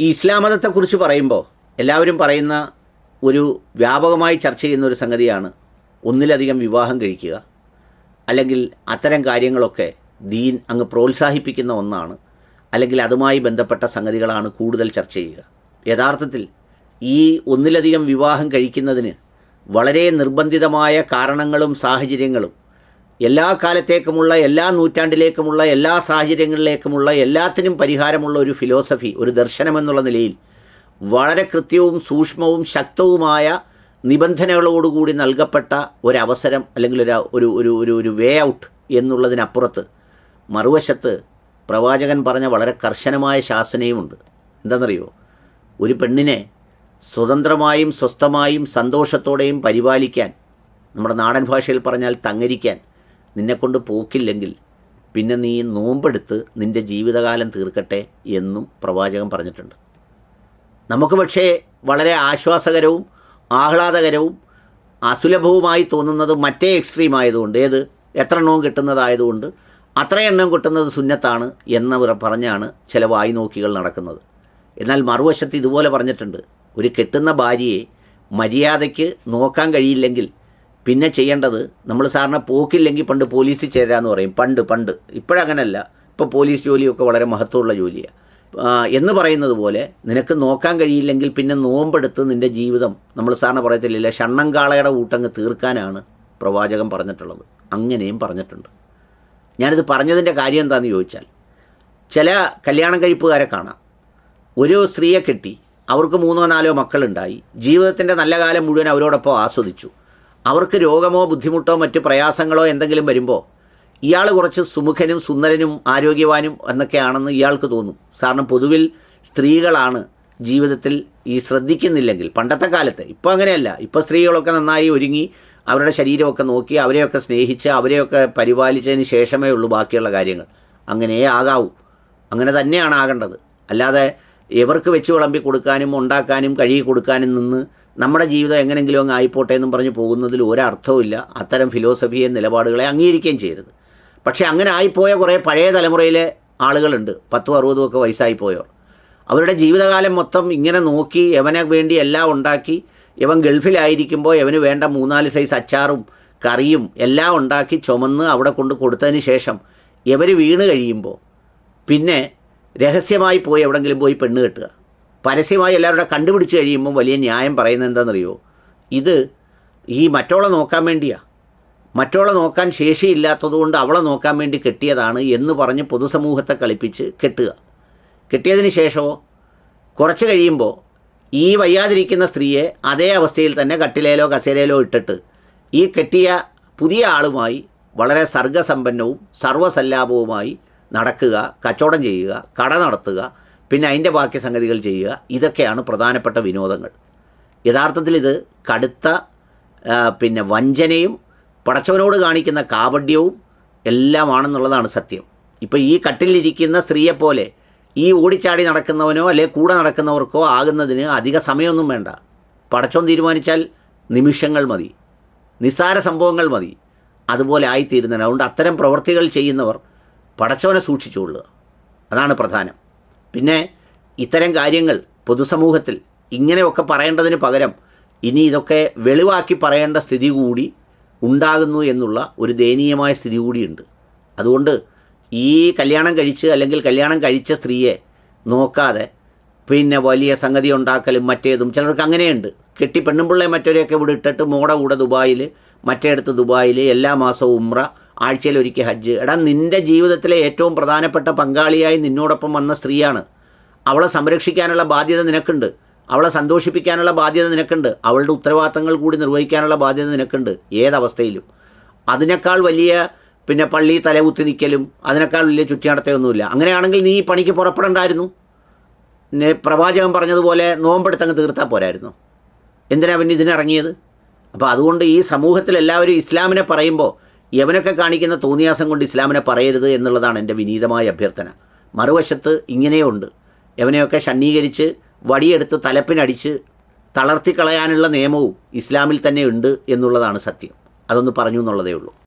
ഈ ഇസ്ലാം മതത്തെക്കുറിച്ച് പറയുമ്പോൾ എല്ലാവരും പറയുന്ന ഒരു വ്യാപകമായി ചർച്ച ചെയ്യുന്ന ഒരു സംഗതിയാണ് ഒന്നിലധികം വിവാഹം കഴിക്കുക അല്ലെങ്കിൽ അത്തരം കാര്യങ്ങളൊക്കെ ദീൻ അങ്ങ് പ്രോത്സാഹിപ്പിക്കുന്ന ഒന്നാണ് അല്ലെങ്കിൽ അതുമായി ബന്ധപ്പെട്ട സംഗതികളാണ് കൂടുതൽ ചർച്ച ചെയ്യുക. യഥാർത്ഥത്തിൽ ഈ ഒന്നിലധികം വിവാഹം കഴിക്കുന്നതിന് വളരെ നിർബന്ധിതമായ കാരണങ്ങളും സാഹചര്യങ്ങളും എല്ലാ കാലത്തേക്കുമുള്ള എല്ലാ നൂറ്റാണ്ടിലേക്കുമുള്ള എല്ലാ സാഹചര്യങ്ങളിലേക്കുമുള്ള എല്ലാത്തിനും പരിഹാരമുള്ള ഒരു ഫിലോസഫി ഒരു ദർശനമെന്നുള്ള നിലയിൽ വളരെ കൃത്യവും സൂക്ഷ്മവും ശക്തവുമായ നിബന്ധനകളോടുകൂടി നൽകപ്പെട്ട ഒരവസരം അല്ലെങ്കിൽ ഒരു ഒരു ഒരു ഒരു ഒരു വേ ഔട്ട് എന്നുള്ളതിനപ്പുറത്ത് മറുവശത്ത് പ്രവാചകൻ പറഞ്ഞ വളരെ കർശനമായ ശാസനയുമുണ്ട്. എന്താണെന്നറിയോ? ഒരു പെണ്ണിനെ സ്വതന്ത്രമായും സ്വസ്ഥമായും സന്തോഷത്തോടെയും പരിപാലിക്കാൻ നമ്മുടെ നാടൻ ഭാഷയിൽ പറഞ്ഞാൽ തങ്ങരിക്കാൻ നിന്നെക്കൊണ്ട് പോക്കില്ലെങ്കിൽ പിന്നെ നീ നോമ്പെടുത്ത് നിന്റെ ജീവിതകാലം തീർക്കട്ടെ എന്നും പ്രവാചകൻ പറഞ്ഞിട്ടുണ്ട്. നമുക്ക് പക്ഷേ വളരെ ആശ്വാസകരവും ആഹ്ലാദകരവും അസുലഭവുമായി തോന്നുന്നത് മറ്റേ എക്സ്ട്രീം ആയതുകൊണ്ട് ഏത്? എത്ര എണ്ണവും കിട്ടുന്നതായതുകൊണ്ട് അത്ര എണ്ണം കിട്ടുന്നത് സുന്നത്താണ് എന്ന് പറഞ്ഞാണ് ചില വായി നോക്കികൾ നടക്കുന്നത്. എന്നാൽ മറുവശത്ത് ഇതുപോലെ പറഞ്ഞിട്ടുണ്ട് ഒരു കെട്ടുന്ന ഭാര്യയെ മര്യാദയ്ക്ക് നോക്കാൻ കഴിയില്ലെങ്കിൽ പിന്നെ ചെയ്യേണ്ടത് നമ്മൾ സാറിനെ പോക്കില്ലെങ്കിൽ പണ്ട് പോലീസിൽ ചേരാന്ന് പറയും. പണ്ട് പണ്ട്. ഇപ്പോഴങ്ങനല്ല. ഇപ്പോൾ പോലീസ് ജോലിയൊക്കെ വളരെ മഹത്വമുള്ള ജോലിയാണ് എന്ന് പറയുന്നത് പോലെ നിനക്ക് നോക്കാൻ കഴിയില്ലെങ്കിൽ പിന്നെ നോമ്പെടുത്ത് നിന്റെ ജീവിതം നമ്മൾ സാറിന് പറയത്തില്ല ഷണ്ണങ്കാളയുടെ ഊട്ടങ്ങ് തീർക്കാനാണ് പ്രവാചകൻ പറഞ്ഞിട്ടുള്ളത്. അങ്ങനെയും പറഞ്ഞിട്ടുണ്ട്. ഞാനിത് പറഞ്ഞതിന്റെ കാര്യം എന്താണെന്ന് ചോദിച്ചാൽ ചില കല്യാണം കഴിപ്പുകാരെ കാണാം. ഒരു സ്ത്രീയെ കെട്ടി അവർക്ക് മൂന്നോ നാലോ മക്കളുണ്ടായി. ജീവിതത്തിന്റെ നല്ല കാലം മുഴുവൻ അവരോടൊപ്പം ആസ്വദിച്ചു. അവർക്ക് രോഗമോ ബുദ്ധിമുട്ടോ മറ്റ് പ്രയാസങ്ങളോ എന്തെങ്കിലും വരുമ്പോൾ ഇയാൾ കുറച്ച് സുമുഖനും സുന്ദരനും ആരോഗ്യവാനും എന്നൊക്കെയാണെന്ന് ഇയാൾക്ക് തോന്നും. കാരണം പൊതുവിൽ സ്ത്രീകളാണ് ജീവിതത്തിൽ ഈ ശ്രദ്ധിക്കുന്നില്ലെങ്കിൽ. പണ്ടത്തെ കാലത്ത് ഇപ്പോൾ അങ്ങനെയല്ല. ഇപ്പോൾ സ്ത്രീകളൊക്കെ നന്നായി ഒരുങ്ങി അവരുടെ ശരീരമൊക്കെ നോക്കി അവരെയൊക്കെ സ്നേഹിച്ച് അവരെയൊക്കെ പരിപാലിച്ചതിന് ശേഷമേ ഉള്ളൂ ബാക്കിയുള്ള കാര്യങ്ങൾ. അങ്ങനെയേ ആകാവൂ. അങ്ങനെ തന്നെയാണ് ആകേണ്ടത്. അല്ലാതെ എവർക്ക് വെച്ച് വിളമ്പി കൊടുക്കാനും ഉണ്ടാക്കാനും കഴുകി കൊടുക്കാനും നിന്ന് നമ്മുടെ ജീവിതം എങ്ങനെങ്കിലും അങ്ങ് ആയിപ്പോട്ടെ എന്നും പറഞ്ഞ് പോകുന്നതിൽ ഒരർത്ഥവുമില്ല. അത്തരം ഫിലോസഫിയെ നിലപാടുകളെ അംഗീകരിക്കുകയും ചെയ്യരുത്. പക്ഷേ അങ്ങനെ ആയിപ്പോയ കുറേ പഴയ തലമുറയിലെ ആളുകളുണ്ട്. പത്തും അറുപതും ഒക്കെ വയസ്സായിപ്പോയവർ അവരുടെ ജീവിതകാലം മൊത്തം ഇങ്ങനെ നോക്കി യവനെ വേണ്ടി എല്ലാം ഉണ്ടാക്കി ഇവൻ ഗൾഫിലായിരിക്കുമ്പോൾ യവന് വേണ്ട മൂന്നാൽ സൈസ് അച്ചാറും കറിയും എല്ലാം ഉണ്ടാക്കി ചുമന്ന് അവിടെ കൊണ്ട് കൊടുത്തതിന് ശേഷം ഇവർ വീണ് കഴിയുമ്പോൾ പിന്നെ രഹസ്യമായി പോയി എവിടെങ്കിലും പോയി പെണ്ണ് കെട്ടുക. പരസ്യമായി എല്ലാവരുടെ കണ്ടുപിടിച്ച് കഴിയുമ്പോൾ വലിയ ന്യായം പറയുന്നത് എന്താണെന്നറിയോ? ഇത് ഈ മറ്റോളെ നോക്കാൻ വേണ്ടിയാണ് മറ്റോളെ നോക്കാൻ ശേഷിയില്ലാത്തതുകൊണ്ട് അവളെ നോക്കാൻ വേണ്ടി കെട്ടിയതാണ് എന്ന് പറഞ്ഞ് പൊതുസമൂഹത്തെ കളിപ്പിച്ച് കെട്ടുക. കെട്ടിയതിന് ശേഷമോ? കുറച്ച് കഴിയുമ്പോൾ ഈ വയ്യാതിരിക്കുന്ന സ്ത്രീയെ അതേ അവസ്ഥയിൽ തന്നെ കട്ടിലേലോ കസേരയിലോ ഇട്ടിട്ട് ഈ കെട്ടിയ പുതിയ ആളുമായി വളരെ സർഗസമ്പന്നവും സർവസല്ലാപവുമായി നടക്കുക കച്ചവടം ചെയ്യുക കട നടത്തുക പിന്നെ അതിന്റെ ബാക്കി സംഗതികൾ ചെയ്യുക. ഇതൊക്കെയാണ് പ്രധാനപ്പെട്ട വിനോദങ്ങൾ. യഥാർത്ഥത്തിൽ ഇത് കടുത്ത പിന്നെ വഞ്ചനയും പടച്ചവനോട് കാണിക്കുന്ന കാപഡ്യവും എല്ലാമാണെന്നുള്ളതാണ് സത്യം. ഇപ്പോൾ ഈ കട്ടിലിരിക്കുന്ന സ്ത്രീയെപ്പോലെ ഈ ഓടിച്ചാടി നടക്കുന്നവനോ അല്ലെ കൂടെ നടക്കുന്നവർക്കോ ആകുന്നതിന് അധിക സമയമൊന്നും വേണ്ട. പടച്ചോൻ തീരുമാനിച്ചാൽ നിമിഷങ്ങൾ മതി. നിസ്സാര സംഭവങ്ങൾ മതി. അതുപോലെ ആയിത്തീരുന്നതിന്. അതുകൊണ്ട് അത്തരം പ്രവൃത്തികൾ ചെയ്യുന്നവർ പടച്ചവനെ സൂക്ഷിച്ചുകൊള്ളുക. അതാണ് പ്രധാനം. പിന്നെ ഇത്തരം കാര്യങ്ങൾ പൊതുസമൂഹത്തിൽ ഇങ്ങനെയൊക്കെ പറയേണ്ടതിന് പകരം ഇനി ഇതൊക്കെ വെളിവാക്കി പറയേണ്ട സ്ഥിതി കൂടി ഉണ്ടാകുന്നു എന്നുള്ള ഒരു ദയനീയമായ സ്ഥിതി കൂടിയുണ്ട്. അതുകൊണ്ട് ഈ കല്യാണം കഴിച്ച് അല്ലെങ്കിൽ കല്യാണം കഴിച്ച സ്ത്രീയെ നോക്കാതെ പിന്നെ വലിയ സംഗതി ഉണ്ടാക്കലും മറ്റേതും ചിലർക്ക് അങ്ങനെയുണ്ട്. കെട്ടി പെണ്ണുമ്പിള്ളെ മറ്റവരെയൊക്കെ ഇവിടെ ഇട്ടിട്ട് മോടെ കൂടെ ദുബായിൽ മറ്റേടത്ത് ദുബായിൽ എല്ലാ മാസവും ഉമ്ര ആഴ്ചയിൽ ഒരിക്കൽ ഹജ്ജ്. എടാ നിന്റെ ജീവിതത്തിലെ ഏറ്റവും പ്രധാനപ്പെട്ട പങ്കാളിയായി നിന്നോടൊപ്പം വന്ന സ്ത്രീയാണ്. അവളെ സംരക്ഷിക്കാനുള്ള ബാധ്യത നിനക്കുണ്ട്. അവളെ സന്തോഷിപ്പിക്കാനുള്ള ബാധ്യത നിനക്കുണ്ട്. അവളുടെ ഉത്തരവാദിത്തങ്ങൾ കൂടി നിർവഹിക്കാനുള്ള ബാധ്യത നിനക്കുണ്ട് ഏതവസ്ഥയിലും. അതിനേക്കാൾ വലിയ പിന്നെ പള്ളി തലകുത്തി നിൽക്കലും അതിനേക്കാൾ വലിയ ചുറ്റിനടത്തൊന്നുമില്ല അങ്ങനെയാണെങ്കിൽ നീ ഈ പണിക്ക് പുറപ്പെടണ്ടായിരുന്നു? പ്രവാചകൻ പറഞ്ഞതുപോലെ നോമ്പെടുത്തങ്ങ് തീർത്താൽ പോരായിരുന്നു. എന്തിനാ പിന്നെ ഇതിനിറങ്ങിയത്? അപ്പോൾ അതുകൊണ്ട് ഈ സമൂഹത്തിൽ എല്ലാവരും ഇസ്ലാമിനെ പറയുമ്പോൾ യവനൊക്കെ കാണിക്കുന്ന തോന്നിയാസം കൊണ്ട് ഇസ്ലാമിനെ പറയരുത് എന്നുള്ളതാണ് എന്റെ വിനീതമായ അഭ്യർത്ഥന. മറുവശത്ത് ഇങ്ങനെയുണ്ട്. യവനെയൊക്കെ ഷണ്ണീകരിച്ച് വടിയെടുത്ത് തലപ്പിനടിച്ച് തളർത്തിക്കളയാനുള്ള നിയമവും ഇസ്ലാമിൽ തന്നെ ഉണ്ട് എന്നുള്ളതാണ് സത്യം. അതൊന്ന് പറഞ്ഞു എന്നുള്ളതേ ഉള്ളൂ.